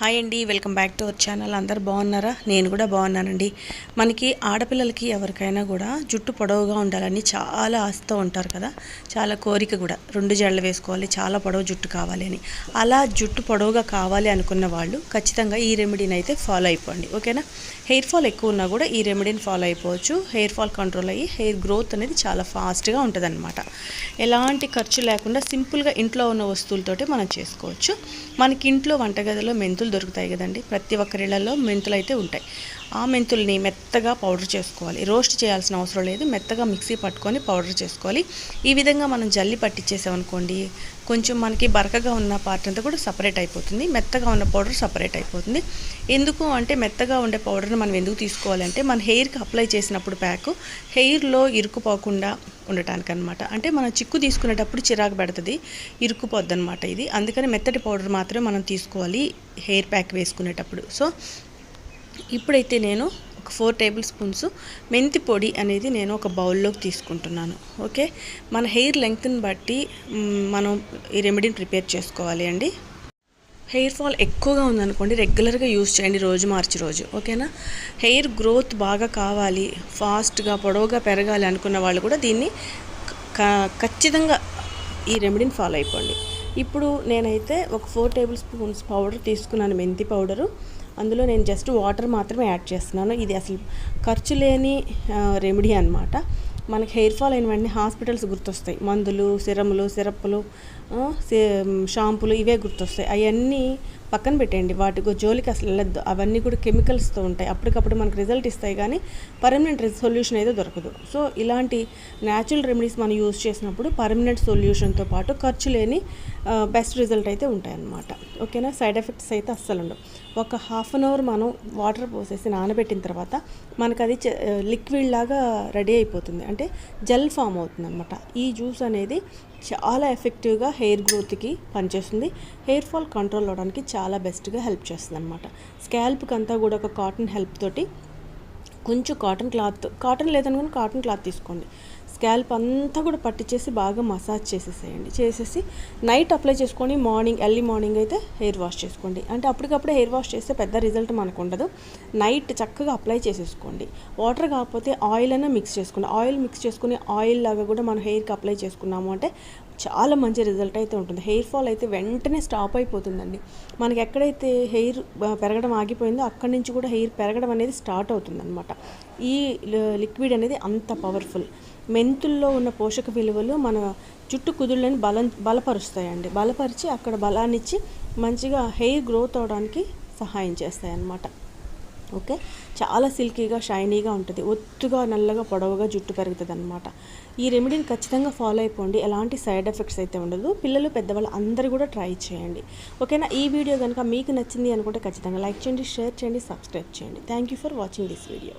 Hi అండి welcome back to our channel. అందరు బాగున్నారా? నేను కూడా బాగున్నానండి. మనకి ఆడపిల్లలకి ఎవరికైనా కూడా జుట్టు పొడవుగా ఉండాలని చాలా ఆశతో ఉంటారు కదా. చాలా కోరిక కూడా. రెండు జడలు వేసుకోవాలి చాలా పొడవు జుట్టు కావాలి అని. అలా జుట్టు పొడవుగా కావాలి అనుకున్న వాళ్ళు ఖచ్చితంగా ఈ రెమెడీని అయితే ఫాలో అయిపోండి. ఓకేనా? హెయిర్ ఫాల్ ఎక్కువ ఉన్నా కూడా ఈ రెమెడీని ఫాలో అయిపోవచ్చు. హెయిర్ ఫాల్ కంట్రోల్ అయ్యి హెయిర్ గ్రోత్ అనేది చాలా ఫాస్ట్గా ఉంటుందన్నమాట. ఎలాంటి ఖర్చు లేకుండా సింపుల్గా ఇంట్లో ఉన్న వస్తువులతోటే మనం చేసుకోవచ్చు. మనకి ఇంట్లో వంటగదిలో మెంతులు దొరుకుతాయి కదండి. ప్రతి ఒక్కరిళ్ళలో మెంతులు అయితే ఉంటాయి. ఆ మెంతుల్ని మెత్తగా పౌడర్ చేసుకోవాలి. రోస్ట్ చేయాల్సిన అవసరం లేదు. మెత్తగా మిక్సీ పట్టుకొని పౌడర్ చేసుకోవాలి. ఈ విధంగా మనం జల్లి పట్టించేసామనుకోండి కొంచెం మనకి బరకగా ఉన్న పార్ట్ అంతా కూడా సపరేట్ అయిపోతుంది. మెత్తగా ఉన్న పౌడర్ సపరేట్ అయిపోతుంది. ఎందుకు అంటే మెత్తగా ఉండే పౌడర్ని మనం ఎందుకు తీసుకోవాలంటే మన హెయిర్కి అప్లై చేసినప్పుడు ప్యాక్ హెయిర్లో ఇరుక్కుపోకుండా ఉండటానికి అనమాట అంటే మనం చిక్కు తీసుకునేటప్పుడు చిరాకు పెడుతుంది ఇరుక్కుపోద్ది అనమాట ఇది. అందుకని మెత్తటి పౌడర్ మాత్రమే మనం తీసుకోవాలి హెయిర్ ప్యాక్ వేసుకునేటప్పుడు. సో ఇప్పుడైతే నేను ఒక ఫోర్ టేబుల్ స్పూన్స్ మెంతి పొడి అనేది నేను ఒక బౌల్లోకి తీసుకుంటున్నాను. ఓకే? మన హెయిర్ లెంగ్త్ని బట్టి మనం ఈ రెమెడీని ప్రిపేర్ చేసుకోవాలి అండి. హెయిర్ ఫాల్ ఎక్కువగా ఉందనుకోండి రెగ్యులర్గా యూస్ చేయండి రోజు మార్చి రోజు ఓకేనా? హెయిర్ గ్రోత్ బాగా కావాలి ఫాస్ట్గా పొడవుగా పెరగాలి అనుకున్న వాళ్ళు కూడా దీన్ని క- ఖచ్చితంగా ఈ రెమెడీని ఫాలో అయిపోండి. ఇప్పుడు నేనైతే ఒక ఫోర్ టేబుల్ స్పూన్స్ పౌడర్ తీసుకున్నాను మెంతి పౌడరు. అందులో నేను జస్ట్ వాటర్ మాత్రమే యాడ్ చేస్తున్నాను. ఇది అసలు ఖర్చు లేని రెమెడీ అనమాట మనకి హెయిర్ ఫాల్ అయిన వెంటనే హాస్పిటల్స్ గుర్తొస్తాయి. మందులు సిరములు సిరప్పులు షాంపులు ఇవే గుర్తొస్తాయి. అవన్నీ పక్కన పెట్టేయండి. వాటి జోలికి అసలు వెళ్ళద్దు. అవన్నీ కూడా కెమికల్స్తో ఉంటాయి. అప్పటికప్పుడు మనకు రిజల్ట్ ఇస్తాయి కానీ పర్మనెంట్ సొల్యూషన్ అయితే దొరకదు. సో ఇలాంటి న్యాచురల్ రెమెడీస్ మనం యూజ్ చేసినప్పుడు పర్మనెంట్ సొల్యూషన్తో పాటు ఖర్చు లేని బెస్ట్ రిజల్ట్ అయితే ఉంటాయన్నమాట. ఓకేనా? సైడ్ ఎఫెక్ట్స్ అయితే అస్సలు ఉండవు. ఒక హాఫ్ అన్ అవర్ మనం వాటర్ పోసేసి నానబెట్టిన తర్వాత మనకు అది లిక్విడ్ లాగా రెడీ అయిపోతుంది. అంటే జెల్ ఫామ్ అవుతుంది అనమాట ఈ జ్యూస్ అనేది చాలా ఎఫెక్టివ్గా హెయిర్ గ్రోత్కి పనిచేస్తుంది. హెయిర్ ఫాల్ కంట్రోల్ అవడానికి చాలా బెస్ట్గా హెల్ప్ చేస్తుంది అనమాట స్కాల్ప్కి అంతా కూడా ఒక కాటన్ హెల్ప్ తోటి కొంచెం కాటన్ క్లాత్ కాటన్ లేదనుకుని కాటన్ క్లాత్ తీసుకోండి. స్కాల్ప్ అంతా కూడా పట్టించేసి బాగా మసాజ్ చేసేసేయండి. చేసేసి నైట్ అప్లై చేసుకొని మార్నింగ్ ఎర్లీ మార్నింగ్ అయితే హెయిర్ వాష్ చేసుకోండి. అంటే అప్పటికప్పుడే హెయిర్ వాష్ చేస్తే పెద్ద రిజల్ట్ మనకు ఉండదు నైట్ చక్కగా అప్లై చేసేసుకోండి. వాటర్ కాకపోతే ఆయిల్ అయినా మిక్స్ చేసుకోండి. ఆయిల్ మిక్స్ చేసుకుని ఆయిల్ లాగా కూడా మనం హెయిర్కి అప్లై చేసుకున్నాము అంటే చాలా మంచి రిజల్ట్ అయితే ఉంటుంది. హెయిర్ ఫాల్ అయితే వెంటనే స్టాప్ అయిపోతుందండి. మనకి ఎక్కడైతే హెయిర్ పెరగడం ఆగిపోయిందో అక్కడి నుంచి కూడా హెయిర్ పెరగడం అనేది స్టార్ట్ అవుతుందన్నమాట. ఈ లిక్విడ్ అనేది అంత పవర్ఫుల్ మెంతుల్లో ఉన్న పోషక విలువలు మన జుట్టు కుదుళ్ళని బలం బలపరుస్తాయండి. బలపరిచి అక్కడ బలాన్ని ఇచ్చి మంచిగా హెయిర్ గ్రోత్ అవడానికి సహాయం చేస్తాయి అన్నమాట ఓకే? చాలా సిల్కీగా షైనీగా ఉంటుంది. ఒత్తుగా నల్లగా పొడవుగా జుట్టు పెరుగుతుంది అనమాట ఈ రెమెడీని ఖచ్చితంగా ఫాలో అయిపోండి. ఎలాంటి సైడ్ ఎఫెక్ట్స్ అయితే ఉండదు. పిల్లలు పెద్దవాళ్ళు అందరూ కూడా ట్రై చేయండి. ఓకేనా? ఈ వీడియో కనుక మీకు నచ్చింది అనుకుంటే ఖచ్చితంగా లైక్ చేయండి షేర్ చేయండి సబ్స్క్రైబ్ చేయండి. Thank you for watching this video.